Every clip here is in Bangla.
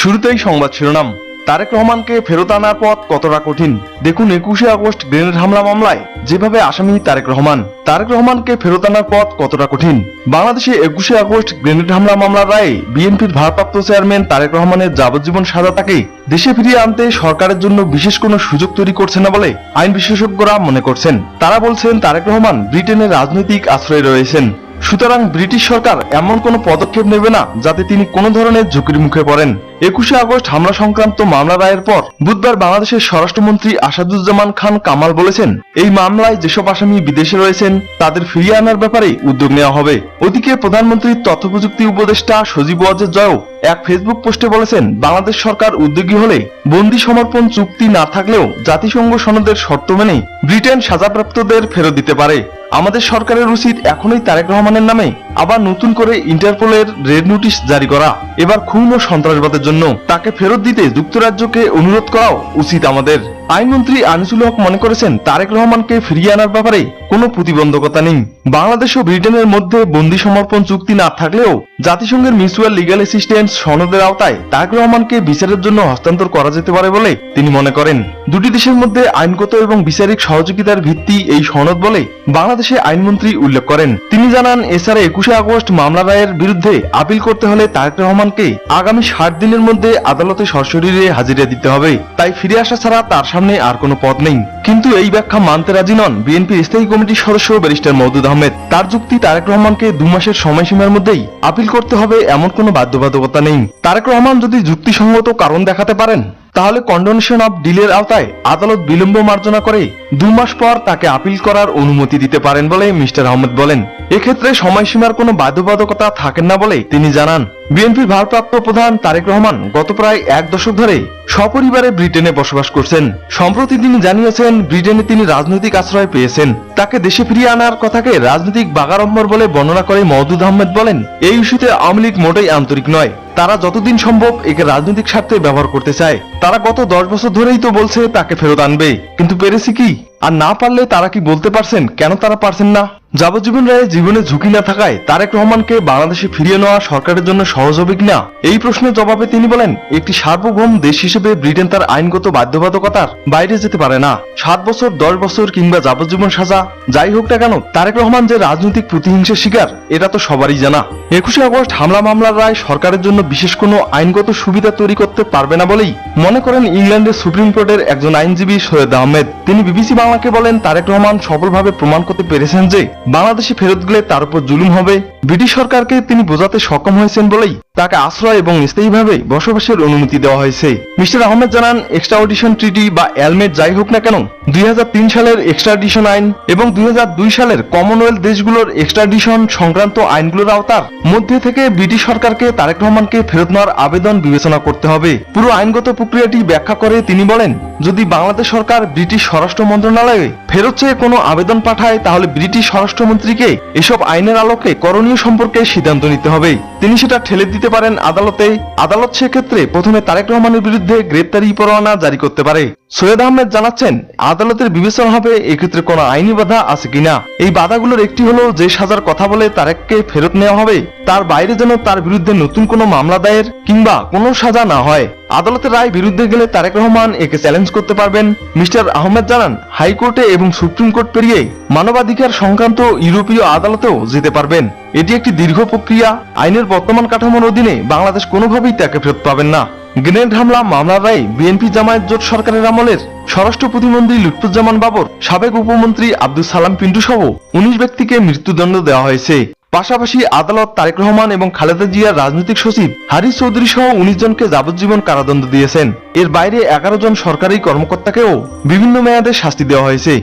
শুরুতেই সংবাদ শিরোনাম। তারেক রহমানকে ফেরত আনার পথ কতটা কঠিন? দেখুন একুশে আগস্ট গ্রেনেড হামলা মামলায়, যেভাবে আসামি তারেক রহমান। তারেক রহমানকে ফেরত আনার পথ কতটা কঠিন? বাংলাদেশে একুশে আগস্ট গ্রেনেড হামলা মামলার রায়ে বিএনপির ভারপ্রাপ্ত চেয়ারম্যান তারেক রহমানের যাবজ্জীবন সাজা তাকে দেশে ফিরিয়ে আনতে সরকারের জন্য বিশেষ কোনো সুযোগ তৈরি করছে না বলে আইন বিশেষজ্ঞরা মনে করছেন। তারা বলছেন, তারেক রহমান ব্রিটেনের রাজনৈতিক আশ্রয়ে রয়েছেন। সুতরাং ব্রিটিশ সরকার এমন কোনো পদক্ষেপ নেবে না যাতে তিনি কোনো ধরনের ঝুঁকির মুখে পড়েন। একুশে আগস্ট হামলা সংক্রান্ত মামলা রায়ের পর বুধবার বাংলাদেশের স্বরাষ্ট্রমন্ত্রী আসাদুজ্জামান খান কামাল বলেছেন, এই মামলায় যেসব আসামি বিদেশে রয়েছেন, তাদের ফিরিয়ে আনার ব্যাপারে উদ্যোগ নেওয়া হবে। ওদিকে প্রধানমন্ত্রীর তথ্য প্রযুক্তি উপদেষ্টা সজীব ওয়াজেদ জয়ও এক ফেসবুক পোস্টে বলেছেন, বাংলাদেশ সরকার উদ্যোগী হলে বন্দি সমর্পণ চুক্তি না থাকলেও জাতিসংঘ সনদের শর্ত মেনে ব্রিটেন সাজাপ্রাপ্তদের ফেরত দিতে পারে। আমাদের সরকারের উচিত এখনই তারেক রহমানের নামে আবার নতুন করে ইন্টারপোলের রেড নোটিশ জারি করা। এবার খুন ও সন্ত্রাসবাদের জন্য তাকে ফেরত দিতে যুক্তরাজ্যকে অনুরোধ করাও উচিত আমাদের। আইনমন্ত্রী আনিসুল হক মনে করেছেন, তারেক রহমানকে ফিরিয়ে আনার ব্যাপারে কোনো প্রতিবন্ধকতা নেই। বাংলাদেশ ও ব্রিটেনের মধ্যে বন্দি সমর্পণ চুক্তি না থাকলেও জাতিসংঘের মিউচুয়াল লিগ্যাল অ্যাসিস্ট্যান্স সনদের আওতায় তারেক রহমানকে বিচারের জন্য হস্তান্তর করা যেতে পারে বলে তিনি মনে করেন। দুটি দেশের মধ্যে আইনগত এবং বিচারিক সহযোগিতার ভিত্তি এই সনদ বলে বাংলাদেশে আইনমন্ত্রী উল্লেখ করেন। তিনি জানান, এছাড়া একুশে আগস্ট মামলা রায়ের বিরুদ্ধে আপিল করতে হলে তারেক রহমানকে আগামী ষাট দিনের মধ্যে আদালতে সশরীরে হাজিরা দিতে হবে। তাই ফিরে আসা ছাড়া তার সামনে আর কোনো পথ নেই। কিন্তু এই ব্যাখ্যা মানতে রাজি নন বিএনপির স্থায়ী কমিটির সদস্য ব্যারিস্টার মওদুদ আহমেদ। তার যুক্তি তারেক রহমানকে দু মাসের সময়সীমার মধ্যেই আপিল করতে হবে এমন কোনো বাধ্যবাধকতা নেই। তারেক রহমান যদি যুক্তিসঙ্গত কারণ দেখাতে পারেন তাহলে কন্ডোনেশন অফ ডিলের আওতায় আদালত বিলম্ব মার্জনা করে দু মাস পর তাকে আপিল করার অনুমতি দিতে পারেন বলে মিস্টার আহমেদ বলেন। এক্ষেত্রে সময়সীমার কোনো বাধ্যবাধকতা থাকেন না বলে তিনি জানান। বিএনপির ভারপ্রাপ্ত প্রধান তারেক রহমান গত প্রায় এক দশক ধরে সপরিবারে ব্রিটেনে বসবাস করছেন। সম্প্রতি তিনি জানিয়েছেন, ব্রিটেনে তিনি রাজনৈতিক আশ্রয় পেয়েছেন। তাকে দেশে ফিরিয়ে আনার কথাকে রাজনৈতিক বাগাড়ম্বর বলে বর্ণনা করে মওদুদ আহমেদ বলেন, এই ইস্যুতে আওয়ামী লীগ মোটেই আন্তরিক নয়। তারা যতদিন সম্ভব একে রাজনৈতিক স্বার্থে ব্যবহার করতে চায়। তারা গত দশ বছর ধরেই তো বলছে তাকে ফেরত আনবে। কিন্তু পেরেছি কি? আর না পারলে তারা কি বলতে পারছেন? কেন তারা পারছেন না? যাবজ্জীবন রায়ে জীবনে ঝুঁকি না থাকায় তারেক রহমানকে বাংলাদেশে ফিরিয়ে নেওয়া সরকারের জন্য সহজ হবে কিনা? এই প্রশ্নের জবাবে তিনি বলেন, একটি সার্বভৌম দেশ হিসেবে ব্রিটেন তার আইনগত বাধ্যবাধকতার বাইরে যেতে পারে না। সাত বছর, দশ বছর কিংবা যাবজ্জীবন সাজা, যাই হোক না কেন, তারেক রহমান যে রাজনৈতিক প্রতিহিংসার শিকার, এটা তো সবারই জানা। একুশে আগস্ট হামলা মামলার রায় সরকারের জন্য বিশেষ কোনো আইনগত সুবিধা তৈরি করতে পারবে না বলেই মনে করেন ইংল্যান্ডের সুপ্রিম কোর্টের একজন আইনজীবী সৈয়দ আহমেদ। তিনি বিবিসি বাংলাকে বলেন, তারেক রহমান সফলভাবে প্রমাণ করতে পেরেছেন যে বাংলাদেশে ফেরত গেলে তার উপর জুলুম হবে। ব্রিটিশ সরকারকে তিনি বোঝাতে সক্ষম হয়েছেন বলেই তাকে আশ্রয় এবং স্থায়ীভাবে বসবাসের অনুমতি দেওয়া হয়েছে। মিস্টার আহমেদ জানান এক্সট্রা অডিশন ট্রিটি বা অ্যালমেট যাই হোক না কেন দুই হাজার তিন সালের এক্সট্রাডিশন আইন এবং দুই হাজার দুই সালের কমনওয়েলথ দেশগুলোর এক্সট্রাডিশন সংক্রান্ত আইনগুলোর আওতার মধ্যে থেকে ব্রিটিশ সরকারকে তারেক রহমানকে ফেরত নেওয়ার আবেদন বিবেচনা করতে হবে। পুরো আইনগত প্রক্রিয়াটি ব্যাখ্যা করে তিনি বলেন, যদি বাংলাদেশ সরকার ব্রিটিশ স্বরাষ্ট্র মন্ত্রণালয়ে ফেরত চেয়ে কোনো আবেদন পাঠায়, তাহলে ব্রিটিশ স্বরাষ্ট্রমন্ত্রীকে এসব আইনের আলোকে করণীয় সম্পর্কে সিদ্ধান্ত নিতে হবে। তিনি সেটা ঠেলে দিতে পারেন আদালতে। আদালত সেক্ষেত্রে প্রথমে তারেক রহমানের বিরুদ্ধে গ্রেপ্তারি পরোয়ানা জারি করতে পারে। সৈয়দ আহমেদ জানাচ্ছেন আদালতের বিবেচনা হবে এক্ষেত্রে কোনো আইনি বাধা আছে কিনা। এই বাধাগুলোর একটি হলো যে সাজার কথা বলে তারেককে ফেরত নেওয়া হবে, তার বাইরে যেন তার বিরুদ্ধে নতুন কোনো মামলা দায়ের কিংবা কোনো সাজা না হয়। আদালতের রায় বিরুদ্ধে গেলে তারেক রহমান একে চ্যালেঞ্জ করতে পারবেন। মিস্টার আহমেদ জানান, হাইকোর্টে এবং সুপ্রিম কোর্ট পেরিয়ে মানবাধিকার সংক্রান্ত ইউরোপীয় আদালতেও যেতে পারবেন। এটি একটি দীর্ঘ প্রক্রিয়া। আইনের বর্তমান কাঠামোর অধীনে বাংলাদেশ কোনোভাবেই তাকে ফেরত পাবেন না। গ্রেনেড হামলা মামলার রায়ে, বিএনপি জামায়াত জোট সরকারের আমলের স্বরাষ্ট্র প্রতিমন্ত্রী লুৎফুজ্জামান বাবর, সাবেক উপমন্ত্রী আব্দুল সালাম পিন্টু সহ উনিশ ব্যক্তিকে মৃত্যুদণ্ড দেওয়া হয়েছে। পাশাপাশি আদালত তারেক রহমান এবং খালেদা জিয়ার রাজনৈতিক সচিব হারিস চৌধুরী সহ উনিশ জনকে যাবজ্জীবন কারাদণ্ড দিয়েছেন। এর বাইরে এগারো জন সরকারি কর্মকর্তাকেও বিভিন্ন মেয়াদে শাস্তি দেওয়া হয়েছে।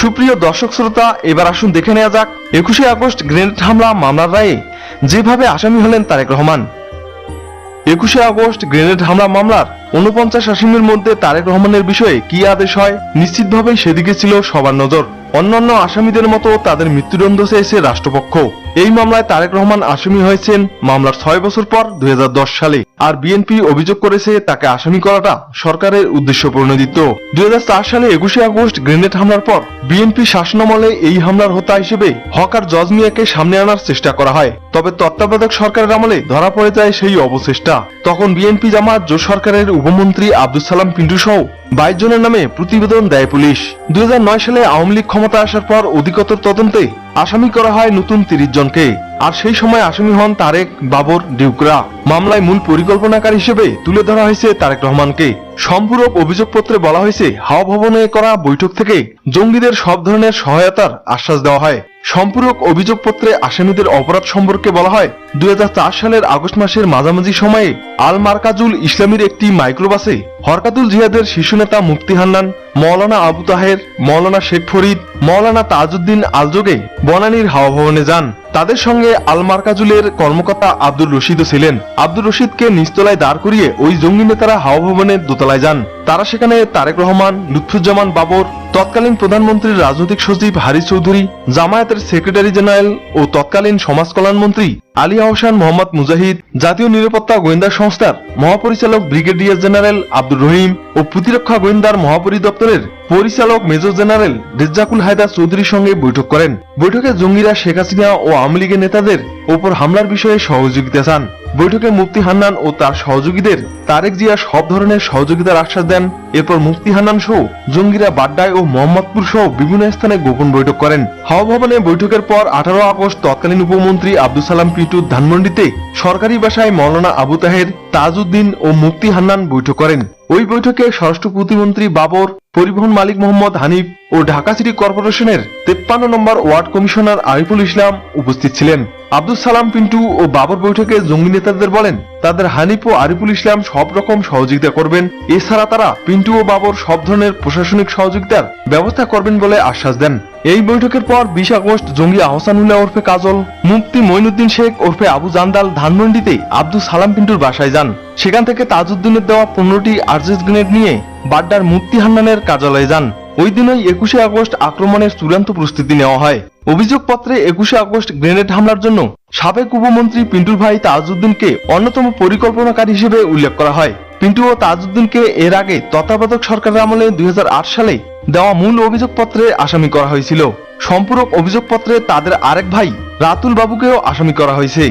সুপ্রিয় দর্শক শ্রোতা, এবার আসুন দেখে নেওয়া যাক। একুশে আগস্ট গ্রেনেড হামলা, মামলার রায়ে যেভাবে আসামি হলেন তারেক রহমান। একুশে আগস্ট গ্রেনেড হামলা মামলার উনপঞ্চাশ আসামির মধ্যে তারেক রহমানের বিষয়ে কি আদেশ হয়? নিশ্চিতভাবেই সেদিকে ছিল সবার নজর। অন্যান্য আসামিদের মতো তাদের মৃত্যুদণ্ড চেয়েছে রাষ্ট্রপক্ষ। এই মামলায় তারেক রহমান আসামি হয়েছেন মামলার ছয় বছর পর দু হাজার দশ সালে। আর বিএনপি অভিযোগ করেছে তাকে আসামি করাটা সরকারের উদ্দেশ্য প্রণোদিত। দুই সালে একুশে আগস্ট গ্রেনেড হামলার পর বিএনপি শাসনামলে এই হামলার হোতা হিসেবে হকার জজ মিয়াকে সামনে আনার চেষ্টা করা হয়। তবে তত্ত্বাবধায়ক সরকারের আমলে ধরা পড়ে যায় সেই অবচেষ্টা। তখন বিএনপি জামাত জোট সরকারের উপমন্ত্রী আব্দুল সালাম পিন্টু সহ বাইশ জনের নামে প্রতিবেদন দেয় পুলিশ। দু হাজার নয় সালে আওয়ামী লীগ ক্ষমতা আসার পর অধিকতর তদন্তে আসামি করা হয় নতুন তিরিশ জনকে। আর সেই সময় আসামি হন তারেক, বাবর, ডিউকরা। মামলায় মূল পরিকল্পনাকারী হিসেবে তুলে ধরা হয়েছে তারেক রহমানকে। সম্পূরক অভিযোগপত্রে বলা হয়েছে, হাওয়া ভবনে করা বৈঠক থেকে জঙ্গিদের সব ধরনের সহায়তার আশ্বাস দেওয়া হয়। সম্পূরক অভিযোগপত্রে আসামিদের অপরাধ সম্পর্কে বলা হয় দু হাজার চার সালের আগস্ট মাসের মাঝামাঝি সময়ে আল মার্কাজুল ইসলামীর একটি মাইক্রোবাসে হরকাতুল জিহাদের শিশু নেতা মুফতি হান্নান, মৌলানা আবু তাহের, মৌলানা শেখ ফরিদ, মৌলানা তাজউদ্দিন আলযোগে বনানীর হাওয়া ভবনে যান। তাদের সঙ্গে আল মার্কাজুলের কর্মকর্তা আব্দুল রশিদও ছিলেন। আব্দুল রশিদকে নিচতলায় দাঁড় করিয়ে ওই জঙ্গি নেতারা হাওয়া ভবনের দোতলায় যান। তারা সেখানে তারেক রহমান, লুৎফুজ্জামান বাবর, তৎকালীন প্রধানমন্ত্রীর রাজনৈতিক সচিব হারি চৌধুরী, জামায়াতের সেক্রেটারি জেনারেল ও তৎকালীন সমাজ কল্যাণ মন্ত্রী আলী আহসান মোহাম্মদ মুজাহিদ, জাতীয় নিরাপত্তা গোয়েন্দা সংস্থার মহাপরিচালক ব্রিগেডিয়ার জেনারেল আব্দুর রহিম ও প্রতিরক্ষা গোয়েন্দার মহাপরিদপ্তরের পরিচালক মেজর জেনারেল রেজ্জাকুল হায়দার চৌধুরীর সঙ্গে বৈঠক করেন। বৈঠকে জঙ্গিরা শেখ হাসিনা ও আওয়ামী লীগের নেতাদের ওপর হামলার বিষয়ে সহযোগিতা চান। বৈঠকে মুফতি হান্নান ও তার সহযোগীদের তারেক জিয়া সব ধরনের সহযোগিতার আশ্বাস দেন। এরপর মুফতি হান্নান সহ জঙ্গিরা বাড্ডায় ও মোহাম্মদপুর সহ বিভিন্ন স্থানে গোপন বৈঠক করেন। হাওয়া ভবনে বৈঠকের পর আঠারো আগস্ট তৎকালীন উপমন্ত্রী আব্দুল সালাম পিটু ধানমন্ডিতে সরকারি বাসায় মৌলানা আবু তাহের, তাজউদ্দিন ও মুফতি হান্নান বৈঠক করেন। ওই বৈঠকে স্বরাষ্ট্র প্রতিমন্ত্রী বাবর, পরিবহন মালিক মোহাম্মদ হানিফ ও ঢাকা সিটি কর্পোরেশনের তেপ্পান্ন নম্বর ওয়ার্ড কমিশনার আরিফুল ইসলাম উপস্থিত ছিলেন। আব্দুল সালাম পিন্টু ও বাবর বৈঠকে জঙ্গি নেতাদের বলেন, তাদের হানিফ ও আরিফুল ইসলাম সব রকম সহযোগিতা করবেন, এছাড়া তারা পিন্টু ও বাবর সব ধরনের প্রশাসনিক সহযোগিতার ব্যবস্থা করবেন বলে আশ্বাস দেন। এই বৈঠকের পর বিশ আগস্ট জঙ্গি আহসানুল্লাহ ওরফে কাজল, মুফতি মইনুদ্দিন শেখ ওরফে আবু জান্দাল ধানমন্ডিতে আব্দুল সালাম পিন্টুর বাসায় যান। সেখান থেকে তাজউদ্দিনের দেওয়া পনেরোটি আর্জেস গ্রেনেড নিয়ে বাড্ডার মুফতি হান্নানের কার্যালয়ে যান। ওই দিনই একুশে আগস্ট আক্রমণের চূড়ান্ত প্রস্তুতি নেওয়া হয়। অভিযোগপত্রে একুশে আগস্ট গ্রেনেড হামলার জন্য সাবেক উপমন্ত্রী পিন্টুর ভাই তাজউদ্দিনকে অন্যতম পরিকল্পনাকারী হিসেবে উল্লেখ করা হয়। পিন্টু ও তাজউদ্দিনকে এর আগে তত্ত্বাবধায়ক সরকারের আমলে দুই হাজার আট সালে দেওয়া মূল অভিযোগপত্রে আসামি করা হয়েছিল। সম্পূরক অভিযোগপত্রে তাদের আরেক ভাই রাতুল বাবুকেও আসামি করা হয়েছে।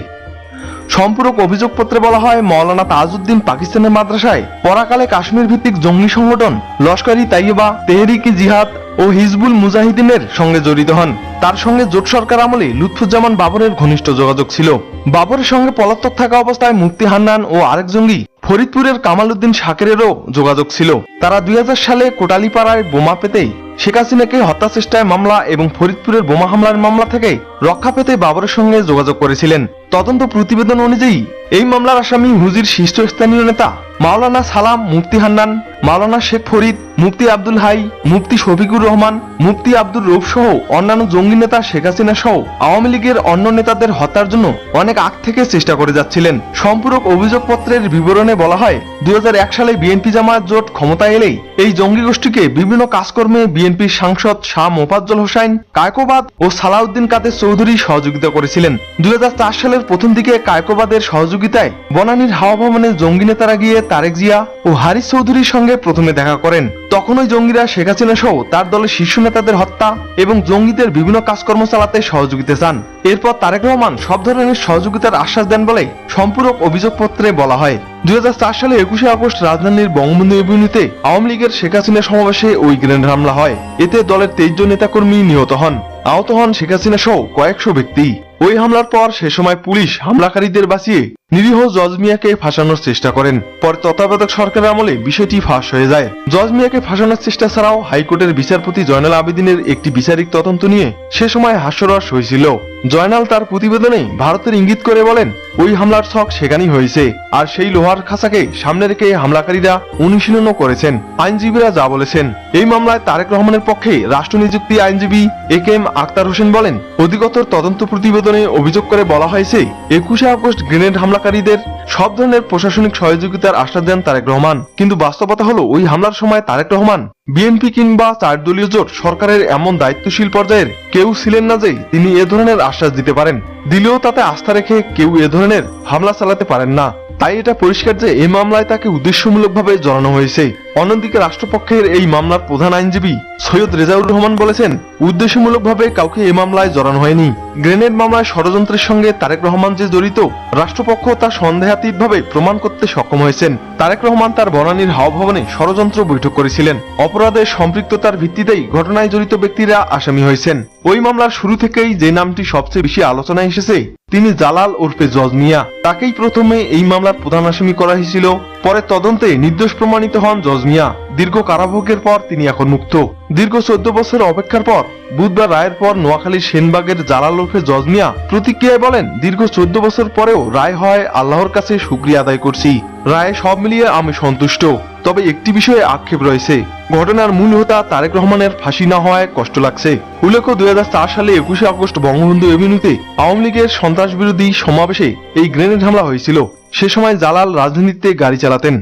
সম্পূরক অভিযোগপত্রে বলা হয় মৌলানা তাজউদ্দিন পাকিস্তানের মাদ্রাসায় পরাকালে কাশ্মীর ভিত্তিক জঙ্গি সংগঠন লস্করি তাইবা তেহরিকি জিহাদ ও হিজবুল মুজাহিদিনের সঙ্গে জড়িত হন। তার সঙ্গে জোট সরকার আমলে লুৎফুজ্জামান বাবরের ঘনিষ্ঠ যোগাযোগ ছিল। বাবরের সঙ্গে পলাতক থাকা অবস্থায় মুক্তি হান্নান ও আরেক জঙ্গি ফরিদপুরের কামাল উদ্দিন শাকেরেরও যোগাযোগ ছিল। তারা দুই হাজার সালে কোটালীপাড়ায় বোমা পেতেই শেখ হাসিনাকে হত্যা চেষ্টায় মামলা এবং ফরিদপুরের বোমা হামলার মামলা থেকে রক্ষা পেতে বাবরের সঙ্গে যোগাযোগ করেছিলেন। তদন্ত প্রতিবেদন অনুযায়ী এই মামলার আসামি হুজির শীর্ষস্থানীয় নেতা মাওলানা সালাম মুফতি হান্নান, মাওলানা শেখ ফরিদ, মুফতি আব্দুল হাই, মুফতি শফিকুর রহমান, মুফতি আব্দুল রৌফ সহ অন্যান্য জঙ্গি নেতা শেখ হাসিনা সহ আওয়ামী লীগের অন্য নেতাদের হত্যার জন্য অনেক আগ থেকে চেষ্টা করে যাচ্ছিলেন। সম্পূরক অভিযোগপত্রের বিবরণে বলা হয় দু হাজার এক সালে বিএনপি জামায়াত জোট ক্ষমতায় এলেই এই জঙ্গি গোষ্ঠীকে বিভিন্ন কাজকর্মে বিএনপির সাংসদ শাহ মোফাজ্জল হোসাইন, কায়কোবাদ ও সালাউদ্দিন কাদের চৌধুরী সহযোগিতা করেছিলেন। দুই সালের প্রথম দিকে কায়কোবাদের সহযোগিতায় বনানীর হাওয়া ভবনে জঙ্গি নেতারা গিয়ে তারেক জিয়া ও হারিস চৌধুরীর সঙ্গে প্রথমে দেখা করেন। তখন ওই জঙ্গিরা শেখ হাসিনা সহ তার দলের শীর্ষ নেতাদের হত্যা এবং জঙ্গিদের বিভিন্ন কাজকর্ম চালাতে সহযোগিতা চান। এরপর তারেক রহমান সব ধরনের সহযোগিতার আশ্বাস দেন বলে সম্পূরক অভিযোগপত্রে বলা হয়। দুই হাজার চার সালে একুশে আগস্ট রাজধানীর বঙ্গবন্ধু এভিনিউতে আওয়ামী লীগের শেখ হাসিনা সমাবেশে ওই গ্রেনেড হামলা হয়। এতে দলের তেইশ জন নেতাকর্মী নিহত হন। আহত হন শেখ হাসিনা সহ কয়েকশো ব্যক্তি। ওই হামলার পর সে সময় পুলিশ হামলাকারীদের বাঁচিয়ে নিরীহ জজ মিয়াকে ফাঁসানোর চেষ্টা করেন। পরে তত্ত্বাবধায়ক সরকারের আমলে বিষয়টি ফাঁস হয়ে যায়। জজ মিয়াকে ফাঁসানোর চেষ্টা ছাড়াও হাইকোর্টের বিচারপতি জয়নাল আবেদিনের একটি বিচারিক তদন্ত নিয়ে সে সময় হাস্যরস হয়েছিল। জয়নাল তার প্রতিবেদনে ভারতের ইঙ্গিত করে বলেন, ওই হামলার ছক সেখানেই হয়েছে। আর সেই লোহার খাঁচাকে সামনে রেখে হামলাকারীরা অনুশীলনও করেছেন। আইনজীবীরা যা বলেছেন। এই মামলায় তারেক রহমানের পক্ষে রাষ্ট্র নিযুক্তি আইনজীবী A K M Akhtar Hossain বলেন, অধিকতর তদন্ত প্রতিবেদনে অভিযোগ করে বলা হয়েছে, একুশে আগস্ট গ্রেনেড হামলা হামলাকারীদের, সব ধরনের প্রশাসনিক সহযোগিতার আশ্বাস দেন তারেক রহমান। কিন্তু বাস্তবতা হলো, ওই হামলার সময় তারেক রহমান, বিএনপি কিংবা চার দলীয় জোট সরকারের এমন দায়িত্বশীল পর্যায়ের কেউ ছিলেন না যে তিনি এ ধরনের আশ্বাস দিতে পারেন। দিলেও তাতে আস্থা রেখে কেউ এ ধরনের হামলা চালাতে পারেন না। তাই এটা পরিষ্কার যে এ মামলায় তাকে উদ্দেশ্যমূলকভাবে জড়ানো হয়েছে। অন্যদিকে রাষ্ট্রপক্ষের এই মামলার প্রধান আইনজীবী সৈয়দ রেজাউর রহমান বলেছেন, উদ্দেশ্যমূলকভাবে কাউকে এই মামলায় জড়ানো হয়নি। গ্রেনেড মামলায় ষড়যন্ত্রের সঙ্গে তারেক রহমান যে জড়িত, রাষ্ট্রপক্ষ তা সন্দেহাতীতভাবে প্রমাণ করতে সক্ষম হয়েছেন। তারেক রহমান তার বনানীর হাওয়া ভবনে ষড়যন্ত্র বৈঠক করেছিলেন। অপরাধের সম্পৃক্ততার ভিত্তিতেই ঘটনায় জড়িত ব্যক্তিরা আসামি হয়েছেন। ওই মামলার শুরু থেকেই যে নামটি সবচেয়ে বেশি আলোচনায় এসেছে, তিনি জালাল ওরফে জজ মিয়া। তাকেই প্রথমে এই মামলার প্রধান আসামি করা হয়েছিল। পরে তদন্তে নির্দোষ প্রমাণিত হন জজ মিয়া দীর্ঘ কারাভোগের পর তিনি এখন মুক্ত। দীর্ঘ চোদ্দ বছর অপেক্ষার পর বুধবার রায়ের পর নোয়াখালীর সেনবাগের জালাল ওরফে জজ মিয়া প্রতিক্রিয়ায় বলেন, দীর্ঘ চোদ্দ বছর পরেও রায় হয় আল্লাহর কাছে শুক্রিয়া আদায় করছি। রায়ে সব মিলিয়ে আমি সন্তুষ্ট। তবে একটি বিষয়ে আক্ষেপ রয়েছে। ঘটনার মূল হোতা তারেক রহমানের ফাঁসি না হওয়ায় কষ্ট লাগছে। উল্লেখ্য, দুই হাজার চার সালে একুশে আগস্ট বঙ্গবন্ধু এভিনিউতে আওয়ামী লীগের সন্ত্রাস বিরোধী সমাবেশে এই গ্রেনেড হামলা হয়েছিল। সে সময় জালাল রাজনীতিতে গাড়ি চালাতেন।